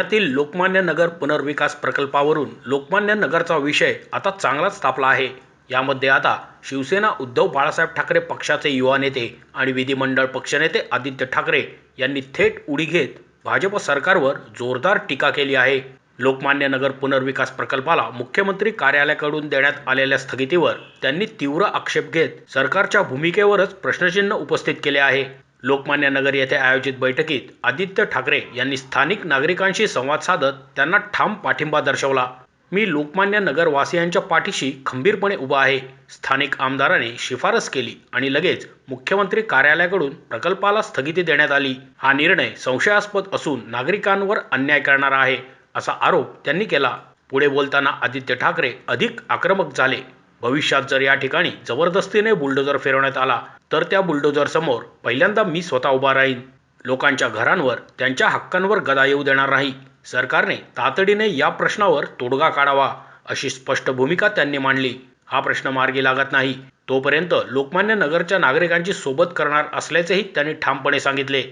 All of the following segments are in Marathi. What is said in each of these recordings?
पुण्यातील लोकमान्य नगर पुनर्विकास प्रकल्पावरून लोकमान्य नगरचा विषय आता चांगलाच तापला आहे. यामध्ये आता शिवसेना उद्धव बाळासाहेब ठाकरे पक्षाचे युवा नेते आणि विधिमंडळ पक्षनेते आदित्य ठाकरे यांनी थेट उडी घेत भाजप सरकारवर जोरदार टीका केली आहे. लोकमान्य नगर पुनर्विकास प्रकल्पाला मुख्यमंत्री कार्यालयाकडून देण्यात आलेल्या स्थगितीवर त्यांनी तीव्र आक्षेप घेत सरकारच्या भूमिकेवरच प्रश्नचिन्ह उपस्थित केले आहे. लोकमान्य नगर येथे आयोजित बैठकीत आदित्य ठाकरे यांनी स्थानिक नागरिकांशी संवाद साधत त्यांना ठाम पाठिंबा दर्शवला. मी लोकमान्य नगरवासियांच्या पाठीशी खंबीरपणे उभा आहे. स्थानिक आमदाराने शिफारस केली आणि लगेच मुख्यमंत्री कार्यालयाकडून प्रकल्पाला स्थगिती देण्यात आली. हा निर्णय संशयास्पद असून नागरिकांवर अन्याय करणारा आहे असा आरोप त्यांनी केला. पुढे बोलताना आदित्य ठाकरे अधिक आक्रमक झाले. भविष्यात जर या ठिकाणी जबरदस्तीने बुलडोजर फिरवण्यात आला तर त्या बुलडोजर समोर पहिल्यांदा मी स्वतः उभा राहीन. लोकांच्या घरांवर त्यांच्या हक्कांवर गदा येऊ देणार नाही. सरकारने तातडीने या प्रश्नावर तोडगा काढावा अशी स्पष्ट भूमिका त्यांनी मांडली. हा प्रश्न मार्गी लागत नाही. तोपर्यंत लोकमान्य नगरच्या नागरिकांची सोबत करणार असल्याचेही त्यांनी ठामपणे सांगितले.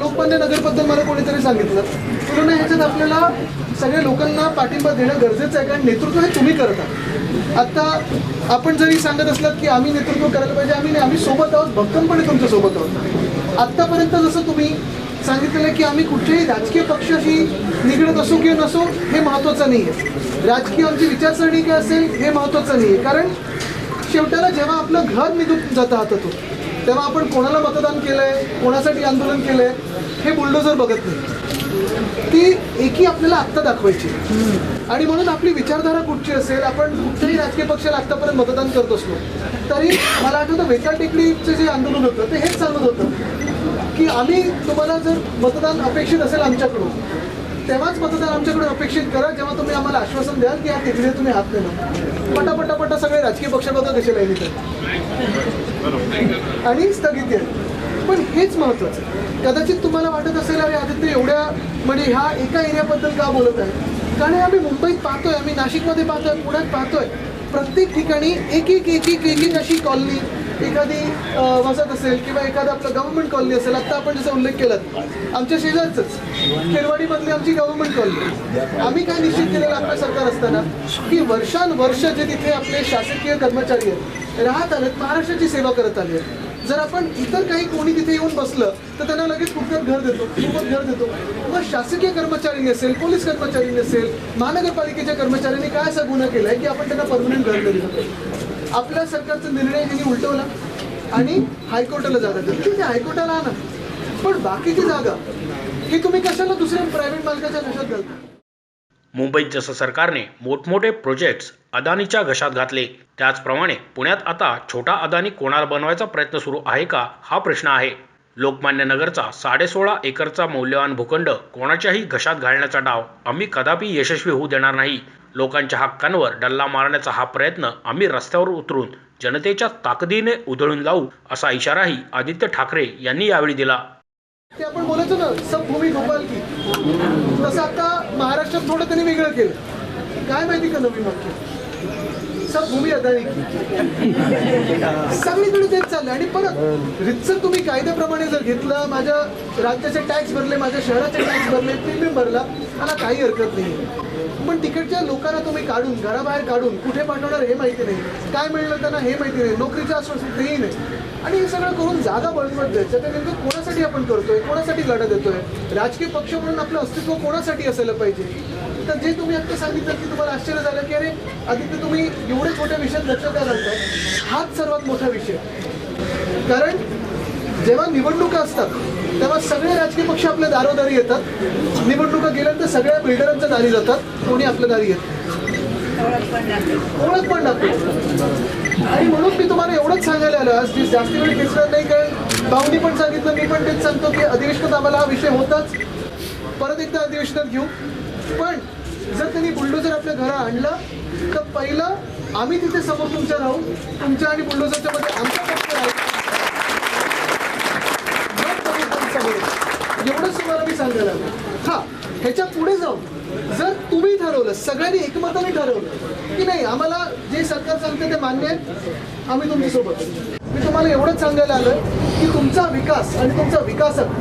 लोकमान्य नगरबद्दल मला कोणीतरी सांगितलं? पूर्ण ह्याच्यात आपल्याला सगळ्या लोकांना पाठिंबा देणं गरजेचं आहे कारण नेतृत्व हे तुम्ही करता आता आपण जरी सांगत असलात की आम्ही नेतृत्व करायला पाहिजे आम्ही नाही आम्ही सोबत आहोत भक्कमपणे तुमच्यासोबत आहोत. आत्तापर्यंत जसं तुम्ही सांगितलेलं आहे की आम्ही कुठच्याही राजकीय पक्षाशी निगडत असो किंवा नसो हे महत्त्वाचं नाही आहे राजकीय आमची विचारसरणी काय असेल हे महत्त्वाचं नाही आहे कारण शेवटाला जेव्हा आपलं घर निघून जातं हातातून तेव्हा आपण कोणाला मतदान केलंय कोणासाठी आंदोलन केलंय हे बुलडोजर बघत नाही. ती एकी आपल्याला आत्ता दाखवायची आणि म्हणून आपली विचारधारा कुठची असेल आपण कुठच्याही राजकीय पक्षाला आत्तापर्यंत मतदान करत असलो तरी मला आठवतं वेताळ टेकडीचं जे आंदोलन होतं ते हेच सांगत होतं. की आम्ही तुम्हाला जर मतदान अपेक्षित असेल आमच्याकडून तेव्हाच मतदान आमच्याकडून अपेक्षित करा जेव्हा तुम्ही आम्हाला आश्वासन द्याल की या टेकडीवर तुम्ही हात देणार पटा पटा सगळे राजकीय पक्ष बघा कसे लाईनीत आहेत. आणि स्थगिती आहे. पण हेच महत्वाचं कदाचित तुम्हाला वाटत असेल अरे आदित्य एवढ्या म्हणजे ह्या एका एरियाबद्दल का बोलत आहे? कारण आम्ही मुंबईत पाहतोय आम्ही नाशिकमध्ये पाहतोय पुण्यात पाहतोय. प्रत्येक ठिकाणी एक एक एक एक एक अशी कॉलनी एखादी वसत असेल किंवा एखादं आपलं गव्हर्नमेंट कॉलनी असेल आत्ता आपण जसं उल्लेख केला आमच्या शेजारचंच खेरवाडीमधली आमची गव्हर्नमेंट कॉलनी आम्ही काय निश्चित केलेलं आपलं सरकार असताना? की वर्षानुवर्ष जे तिथे आपले शासकीय कर्मचारी आहेत राहत आलेत महाराष्ट्राची सेवा करत आले आहेत जर आपण इतर काही कोणी तिथे येऊन बसलं तर त्यांना लगेच फुकट घर देतो फुकट घर देतो. मग शासकीय कर्मचारी असेल पोलीस कर्मचारी असेल महानगरपालिकेच्या कर्मचाऱ्यांनी काय असा गुन्हा केलाय की आपण त्यांना परमनंट घर दिलं आपल्या सरकारचा निर्णय त्यांनी उलटवला आणि हायकोर्टाला जागा दिली. ठीक आहे हायकोर्टाला आणा. पण बाकीची जागा हे तुम्ही कशाला दुसऱ्या प्रायव्हेट मालकाच्या घशात घालता? मुंबईत जसं सरकारने मोठमोठे प्रोजेक्ट्स अदानीच्या घशात घातले त्याचप्रमाणे पुण्यात आता छोटा अदानी कोणाला बनवायचा प्रयत्न सुरू आहे का हा प्रश्न आहे. लोकमान्य नगरचा साडेसोळा एकरचा मौल्यवान भूखंड कोणाच्याही घशात घालण्याचा डाव आम्ही कदापि यशस्वी होऊ देणार नाही. लोकांच्या हक्कांवर डल्ला मारण्याचा हा प्रयत्न आम्ही रस्त्यावर उतरून जनतेच्या ताकदीने उधळून लावू असा इशाराही आदित्य ठाकरे यांनी यावेळी दिला. ते आपण बोलायचो ना सब भूमी गोपाल की. तसं आता महाराष्ट्रात थोडं त्यांनी वेगळं केलं. काय माहिती का नवीन वाक्य? सब भूमी अदानी की सगळीकडे तेच चाललंय. आणि परत रितसर तुम्ही कायद्याप्रमाणे जर घेतलं माझ्या राज्याचे टॅक्स भरले माझ्या शहराचे टॅक्स भरले प्रीमियम भरला मला काही हरकत नाही. पण तिकडच्या लोकांना तुम्ही काढून घराबाहेर काढून कुठे पाठवणार हे माहिती नाही. काय मिळलं त्यांना हे माहिती नाही. नोकरीचं आश्वासन तेही नाही. आणि हे सगळं करून जागा बळकट द्यायचं. तर नेमकं कोणासाठी आपण करतोय? कोणासाठी लढा देतोय? राजकीय पक्ष म्हणून आपलं अस्तित्व कोणासाठी असायला पाहिजे? तर जे तुम्ही आता सांगितलं की तुम्हाला आश्चर्य झालं की अरे आदित्य तुम्ही एवढ्या छोट्या विषयात लक्ष का घालताय? हाच सर्वात मोठा विषय. कारण जेव्हा निवडणुका असतात तेव्हा सगळे राजकीय पक्ष आपल्या दारोदारी येतात. निवडणुका गेल्यानंतर सगळ्या बिल्डरांच्या दारी जातात. कोणी आपल्या दारी येत ओळख पण लागतो आणि म्हणून मी तुम्हाला एवढंच सांगायला आलो. आज जी जास्ती वेळ खेचणार नाही कारण भाऊनी पण सांगितलं मी पण तेच सांगतो की अधिवेशनात आम्हाला हा विषय होताच. परत एकदा अधिवेशनात घेऊ. पण जर त्यांनी बुलडोजर आपल्या घरा आणलं तर पहिलं आम्ही तिथे समोर तुमच्या राहू तुमच्या आणि बुलडोजरच्या मध्ये आमचा पक्ष राहू. तुम्ही एवढंच तुम्हाला मी सांगायला हा ह्याच्या पुढे जाऊन जर तुम्ही ठरवलं सगळ्यांनी एकमताने ठरवलं की नाही आम्हाला जे सरकार सांगते ते मान्य आहे आम्ही तुमच्यासोबत मी तुम्हाला एवढंच सांगायला आलं की तुमचा विकास आणि तुमचा विकासक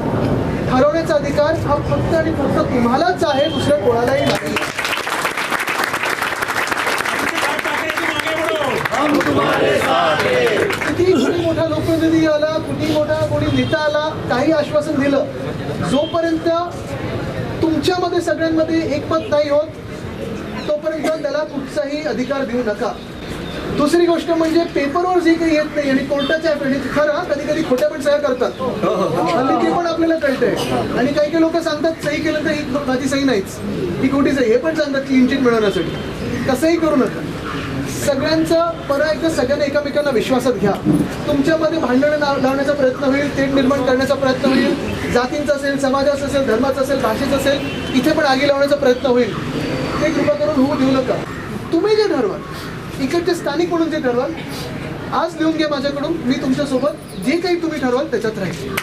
ठरवण्याचा अधिकार हा फक्त आणि फक्त तुम्हालाच आहे दुसऱ्या कोणालाही नाही. किती कुणी मोठा लोकप्रतिनिधी आला कुणी मोठा कोणी नेता आला काही आश्वासन दिलं. जोपर्यंत तुमच्यामध्ये सगळ्यांमध्ये एकमत नाही होत तोपर्यंत त्याला कुठचाही अधिकार देऊ नका. दुसरी गोष्ट म्हणजे पेपरवर जे काही येत नाही आणि कोर्टाच्या affidavit- खरं कधी कधी खोट्या पण सह्या करतात. हल्ली ते पण आपल्याला कळतंय. आणि काही काही लोक सांगतात सही केलं तर ही माझी सही नाहीच. ही खोटी सही? हे पण सांगतात क्लीन चिट मिळवण्यासाठी. कसंही करू नका. सगळ्यांचं परत एकदा सगळ्यांना एकमेकांना विश्वासात घ्या. तुमच्यामध्ये भांडणं लाव- लावण्याचा प्रयत्न होईल तेढ निर्माण करण्याचा प्रयत्न होईल जातींचा असेल समाजाचा असेल धर्माचा असेल भाषेचा असेल इथे पण आगी लावण्याचा प्रयत्न होईल. ते कृपा करून होऊ देऊ नका. तुम्ही जे ठरवाल इकडचे स्थानिक म्हणून जे ठरवाल आज लिहून घ्या माझ्याकडून मी तुमच्यासोबत जे काही तुम्ही ठरवाल त्याच्यात राहील.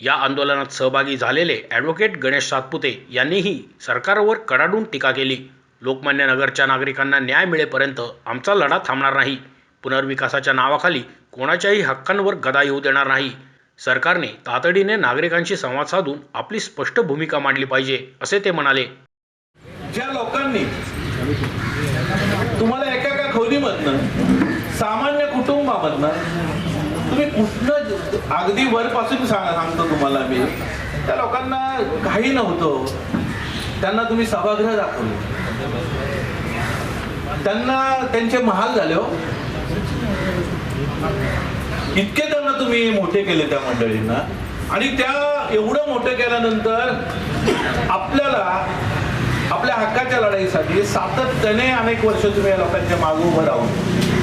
या आंदोलनात सहभागी झालेले ॲडव्होकेट गणेश सातपुते यांनीही सरकारवर कडाडून टीका केली. लोकमान्य नगरच्या नागरिकांना न्याय मिळेपर्यंत आमचा लढा थांबणार नाही. पुनर्विकासाच्या नावाखाली कोणाच्याही हक्कांवर गदा येऊ देणार नाही. सरकारने तातडीने नागरिकांशी संवाद साधून आपली स्पष्ट भूमिका मांडली पाहिजे असे ते म्हणाले. ज्या लोकांनी तुम्हाला एका एका खोलीमधनं सामान्य कुटुंबामधनं तुम्ही कुठलं अगदी वरपासून सांगतो तुम्हाला मी त्या लोकांना काही नव्हतं. त्यांना तुम्ही सभागृह दाखवले. त्यांना त्यांचे महाल झाले हो. इतके त्यांना तुम्ही मोठे केले त्या मंडळींना. आणि त्या एवढं मोठं केल्यानंतर आपल्याला आपल्या हक्काच्या लढाईसाठी सातत्याने अनेक वर्ष तुम्ही या लोकांच्या मागे उभं राहून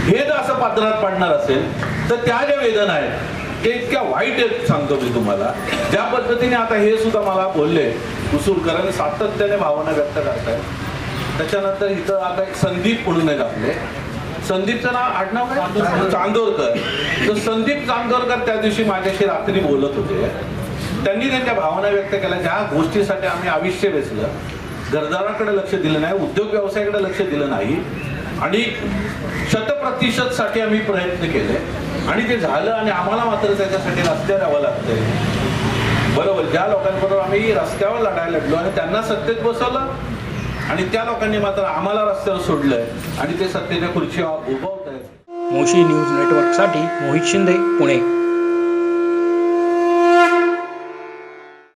हे जर असं पात्रात पडणार असेल तर त्या ज्या वेदना आहेत ते इतक्या वाईट आहेत सांगतो मी तुम्हाला. ज्या पद्धतीने आता हे सुद्धा मला बोलले कुसूरकर सातत्याने भावना व्यक्त करतायत. त्याच्यानंतर इथं आता एक संदीप म्हणून आहेत आपले. संदीपचं नाव आडनाव काय? चांदोरकर. तर संदीप चांदोरकर त्या दिवशी माझ्याशी रात्री बोलत होते. त्यांनी त्यांच्या भावना व्यक्त केल्या. ज्या गोष्टीसाठी आम्ही आयुष्य वेचलं घरदाराकडे लक्ष दिलं नाही उद्योग व्यवसायाकडे लक्ष दिलं नाही आणि शतप्रतिशत साठी आम्ही प्रयत्न केले. आणि ते झालं आणि आम्हाला मात्र त्याच्यासाठी रस्त्यावर यावं लागतंय. बरोबर ज्या लोकांबरोबर आम्ही रस्त्यावर लढायला लागलो आणि त्यांना सत्तेत बसवलं आणि त्या लोकांनी मात्र आम्हाला रस्त्यावर सोडलंय आणि ते सत्तेच्या खुर्चीवर उभवत आहेत मोशी न्यूज नेटवर्कसाठी मोहित शिंदे पुणे.